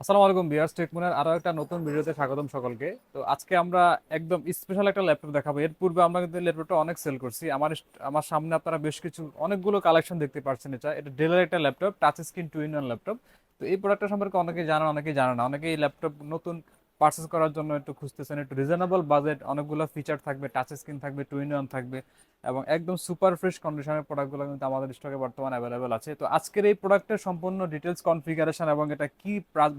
আসসালামু আলাইকুম বিয়ার্স টেকমোনের আরও একটা নতুন ভিডিওতে স্বাগতম সকলকে। তো আজকে আমরা একদম স্পেশাল একটা ল্যাপটপ দেখাবো। এর পূর্বে আমরা কিন্তু ল্যাপটপটা অনেক সেল করছি। আমার আমার সামনে আপনারা বেশ কিছু, অনেকগুলো কালেকশন দেখতে পাচ্ছেন এটা। এটা ডেলের একটা laptop touch screen two in one laptop তো এই প্রোডাক্টটা সম্পর্কে অনেকে জানেন, অনেকেই জানে না। অনেকে এই ল্যাপটপ নতুন পারচেস করার জন্য একটু খুঁজতেছেন, একটু রিজনেবল বাজেট অনেকগুলো ফিচার থাকবে টাচ স্ক্রিন থাকবে টু ইন ওয়ান থাকবে এবং একদম সুপার ফ্রেশ কন্ডিশনের প্রোডাক্টগুলো কিন্তু আমাদের স্টকে বর্তমানে অ্যাভেলেবেল আছে। তো আজকের এই প্রোডাক্টের সম্পূর্ণ ডিটেলস কনফিগারেশন এবং এটা কি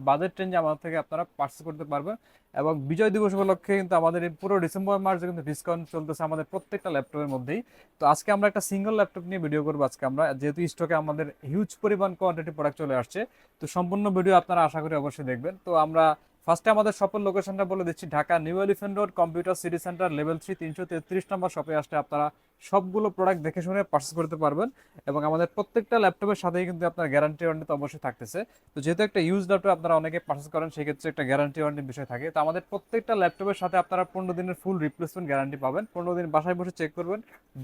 বাজেট রেঞ্জে আমাদের থেকে আপনারা পার্চেস করতে পারবেন এবং বিজয় দিবস উপলক্ষে কিন্তু আমাদের এই পুরো ডিসেম্বর মাসে কিন্তু ডিসকাউন্ট চলতেছে আমাদের প্রত্যেকটা ল্যাপটপের মধ্যেই। তো আজকে আমরা একটা সিঙ্গেল ল্যাপটপ নিয়ে ভিডিও করব আজকে আমরা, যেহেতু স্টকে আমাদের হিউজ পরিমাণ কোয়ান্টিটি প্রোডাক্ট চলে আসছে, তো সম্পূর্ণ ভিডিও আপনারা আশা করি অবশ্যই দেখবেন। তো আমরা ফার্স্টে আমাদের শপের লোকেশনটা বলে দিচ্ছি, Dhaka new elephant road computer city centre level three তিনশো তেত্রিশ নম্বর শপে আসতে আপনারা সবগুলো প্রোডাক্ট দেখে শুনে পার্চেস করতে পারবেন এবং আমাদের প্রত্যেকটা ল্যাপটপের সাথেই কিন্তু আপনার গ্যারান্টি ওয়ারেন্টি তো অবশ্যই থাকতেছে। তো যেহেতু একটা ইউজ ল্যাপটপ আপনারা অনেকে পার্চেস করেন, সেক্ষেত্রে একটা গ্যারান্টি ওয়ারেন্টির বিষয় থাকে। তো আমাদের প্রত্যেকটা ল্যাপটপের সাথে আপনারা পনেরো দিনের ফুল রিপ্লেসমেন্ট গ্যারান্টি পাবেন। পনেরো দিন বাসায় বসে চেক করবেন।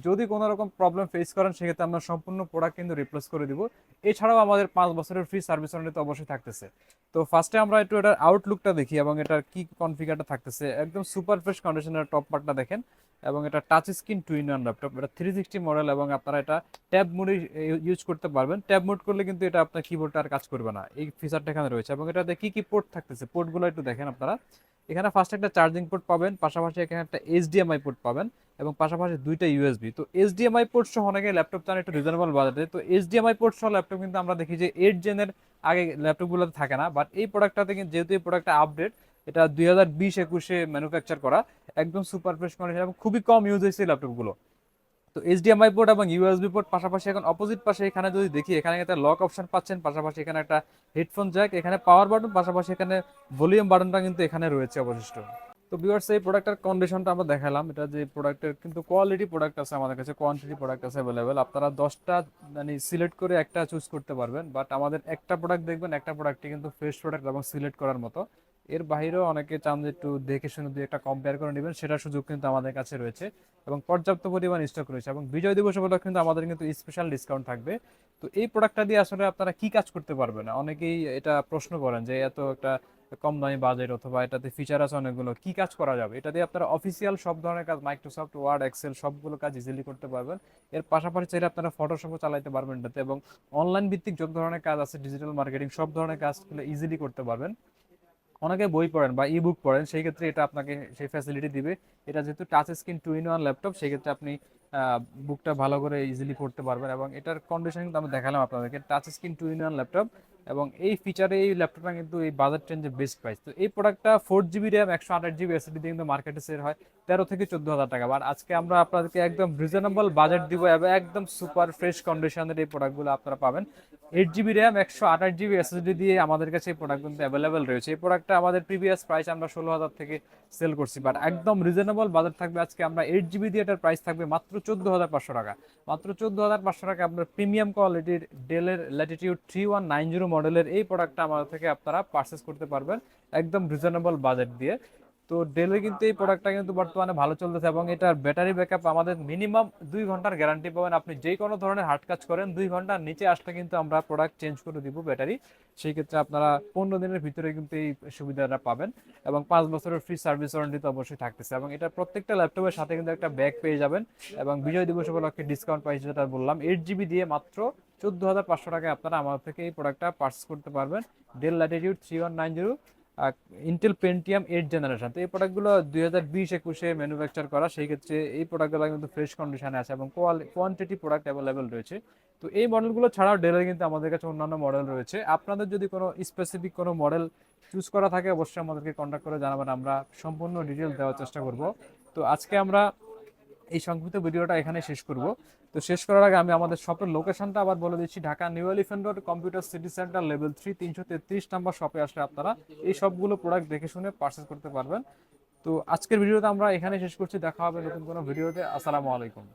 যদি কোনো রকম প্রবলেম ফেস করেন, সেক্ষেত্রে আমরা সম্পূর্ণ প্রোডাক্ট কিন্তু রিপ্লেস করে দিব। এছাড়াও আমাদের পাঁচ বছরের ফ্রি সার্ভিস ওয়ারেন্টি তো অবশ্যই থাকতেছে। তো ফার্স্টে আমরা একটু এটার আউটলুকটা দেখি এবং এটার কি কনফিগারটা থাকতেছে। একদম সুপার ফ্রেশ কন্ডিশনের টপ পার্টটা দেখেন। এবং এটা touch screen two in one laptop এটা থ্রি সিক্সটি মডেল এবং আপনারা এটা ট্যাব মোডে ইউজ করতে পারবেন। ট্যাব মোড করলে কিন্তু এটা আপনার কিবোর্ডটা আর কাজ করবে না। এই ফিচারটা এখানে রয়েছে এবং এটাতে কি কি পোর্ট থাকতেছে? পোর্টগুলো একটু দেখেন আপনারা। এখানে ফার্স্ট একটা চার্জিং পোর্ট পাবেন, পাশাপাশি এখানে একটা এইচডিএমআই পোর্ট পাবেন এবং পাশাপাশি দুইটা ইউএসবি তো এইচডিএমআই পোর্ট সহ অনেকে ল্যাপটপ চান একটু রিজনেবল বাজারে তো এইচডিএমআই পোর্ট সহ ল্যাপটপ কিন্তু আমরা দেখি যে এইট জেনের আগে ল্যাপটপগুলোতে থাকে না। বাট এই প্রোডাক্টটাতে কিন্তু যেহেতু এই প্রোডাক্টটা আপডেট এটা দুই হাজার বিশ একুশে ম্যানুফ্যাকচার করা, একদম সুপার ফ্রেশ কন্ডিশন এবং খুবই কম ইউজ হয়েছে ল্যাপটপগুলো তো এইচডিএমআই পোর্ট এবং ইউএসবি পোর্ট পাশাপাশি এখন অপোজিট পাশে এখানে যদি দেখি, এখানে একটা লক অপশন পাচ্ছেন, পাশাপাশি এখানে একটা হেডফোন জ্যাক এখানে পাওয়ার বাটন পাশাপাশি এখানে ভলিউম বাটনটা কিন্তু এখানে রয়েছে অবশিষ্ট। তো ভিউয়ার্স এই প্রোডাক্টের কন্ডিশনটা আমরা দেখালাম। এটা যে প্রোডাক্টের কিন্তু কোয়ালিটি প্রোডাক্ট আছে আমাদের কাছে কোয়ান্টিটি প্রোডাক্ট আছে অ্যাভেলেবেল আপনারা দশটা মানে সিলেক্ট করে একটা চুজ করতে পারবেন। বাট আমাদের একটা প্রোডাক্ট দেখবেন, একটা প্রোডাক্টটি কিন্তু ফ্রেশ প্রোডাক্ট এবং সিলেক্ট করার মতো। এর বাইরেও অনেকে চান যে একটু দেখে শুনে দুই একটা কম্পেয়ার করে নেবেন, সেটার সুযোগ কিন্তু আমাদের কাছে রয়েছে এবং পর্যাপ্ত পরিমাণ স্টক রয়েছে এবং বিজয় দিবস উপলক্ষে কিন্তু আমাদের কিন্তু স্পেশাল ডিসকাউন্ট থাকবে। তো এই প্রোডাক্টটা দিয়ে আসলে আপনারা কি কাজ করতে পারবেন? অনেকেই এটা প্রশ্ন করেন যে এত একটা কম দামি বাজেট অথবা এটাতে ফিচার আছে অনেকগুলো, কি কাজ করা যাবে? এটা দিয়ে আপনারা অফিসিয়াল সব ধরনের কাজ মাইক্রোসফট ওয়ার্ড এক্সেল সবগুলো কাজ ইজিলি করতে পারবেন। এর পাশাপাশি চাইলে আপনারা ফটোশপও চালাতে পারবেন এটাতে এবং অনলাইন ভিত্তিক যত ধরনের কাজ আছে ডিজিটাল মার্কেটিং সব ধরনের কাজগুলো ইজিলি করতে পারবেন। অনেকে বই পড়েন বা ই বুক পড়েন, সেই ক্ষেত্রে এটা আপনাকে সেই ফ্যাসিলিটি দিবে। এটা যেহেতু touch screen two in one laptop সেই ক্ষেত্রে আপনি বুকটা ভালো করে ইজিলি পড়তে পারবেন এবং এটার কন্ডিশন কিন্তু আমি দেখালাম আপনাদেরকে। Touch screen two in one laptop এবং এই ফিচারে এই ল্যাপটপটা কিন্তু এই বাজার ট্রেন্ডের বেস্ট প্রাইস তো এই প্রোডাক্টটা ফোর জিবি র্যাম একশো আঠাশ জিবি এসএসডি দিয়ে কিন্তু মার্কেটে সেল হয়, তেরো থেকে চোদ্দ হাজার টাকা। আর আজকে আমরা আপনাদেরকে একদম রিজনেবল বাজেট দিব এবং একদম সুপার ফ্রেশ কন্ডিশনের এই প্রোডাক্টগুলো আপনারা পাবেন। এইট জিবি র্যাম একশো আঠাশ জিবি এসএসডি দিয়ে আমাদের কাছে এই প্রোডাক্ট কিন্তু অ্যাভেলেবেল রয়েছে। এই প্রোডাক্টটা আমাদের প্রিভিয়াস প্রাইস আমরা ষোলো হাজার থেকে সেল করছি বাট একদম রিজনেবল বাজেট থাকবে আজকে আমরা এইট জিবি দিয়ে এটার প্রাইস থাকবে মাত্র চোদ্দ হাজার পাঁচশো টাকা। মাত্র চোদ্দ হাজার পাঁচশো টাকা আপনার প্রিমিয়াম কোয়ালিটির ডেলের Latitude three one nine zero মডেলের এই প্রোডাক্টটা আমাদের থেকে আপনারা পারচেস করতে পারবেন একদম রিজনেবল বাজেট দিয়ে। তো ডেলের কিন্তু এই প্রোডাক্টটা কিন্তু বর্তমানে ভালো চলতেছে এবং এটার ব্যাটারি ব্যাকআপ আমাদের মিনিমাম দুই ঘণ্টার গ্যারান্টি পাবেন। আপনি যে কোনো ধরনের হার্ড কাজ করেন, দুই ঘণ্টার নিচে আসলে কিন্তু আমরা প্রোডাক্ট চেঞ্জ করে দিব ব্যাটারি সেই ক্ষেত্রে আপনারা পনেরো দিনের ভিতরে কিন্তু এই সুবিধাটা পাবেন এবং পাঁচ বছরের ফ্রি সার্ভিস ওয়ারেন্টি তো অবশ্যই থাকতেছে এবং এটা প্রত্যেকটা ল্যাপটপের সাথে কিন্তু একটা ব্যাগ পেয়ে যাবেন এবং বিজয় দিবস উপলক্ষে ডিসকাউন্ট প্রাইস যেটা বললাম এইট জিবি দিয়ে মাত্র চোদ্দ হাজার পাঁচশো টাকায় আপনারা আমাদের থেকে এই প্রোডাক্টটা পার্চেস করতে পারবেন। Dell Latitude three one nine zero Intel Pentium eight generation তো এই প্রোডাক্টগুলো দুই হাজার বিশ একুশে ম্যানুফ্যাকচার করা, সেই ক্ষেত্রে এই প্রোডাক্টগুলো কিন্তু ফ্রেশ কন্ডিশনে আছে এবং কোয়ান্টিটি প্রোডাক্ট অ্যাভেলেবেল রয়েছে। তো এই মডেলগুলো ছাড়াও ডেলের কিন্তু আমাদের কাছে অন্যান্য মডেল রয়েছে। আপনাদের যদি কোনো স্পেসিফিক কোনো মডেল চুজ করা থাকে, অবশ্যই আমাদেরকে কন্ট্যাক্ট করে জানাবেন। আমরা সম্পূর্ণ ডিটেল দেওয়ার চেষ্টা করব। তো আজকে আমরা এই সংক্ষিপ্ত ভিডিওটা এখানে শেষ করব। তো শেষ করার আগে আমি আমাদের শপের লোকেশনটা আবার বলে দিচ্ছি, Dhaka new elephant road, computer city centre, level three, তিনশো তেত্রিশ নাম্বার শপে আসলে আপনারা এই সবগুলো প্রোডাক্ট দেখে শুনে পারচেস করতে পারবেন। তো আজকের ভিডিওতে আমরা এখানে শেষ করছি, দেখা হবে নতুন কোনো ভিডিওতে। আসসালামু আলাইকুম।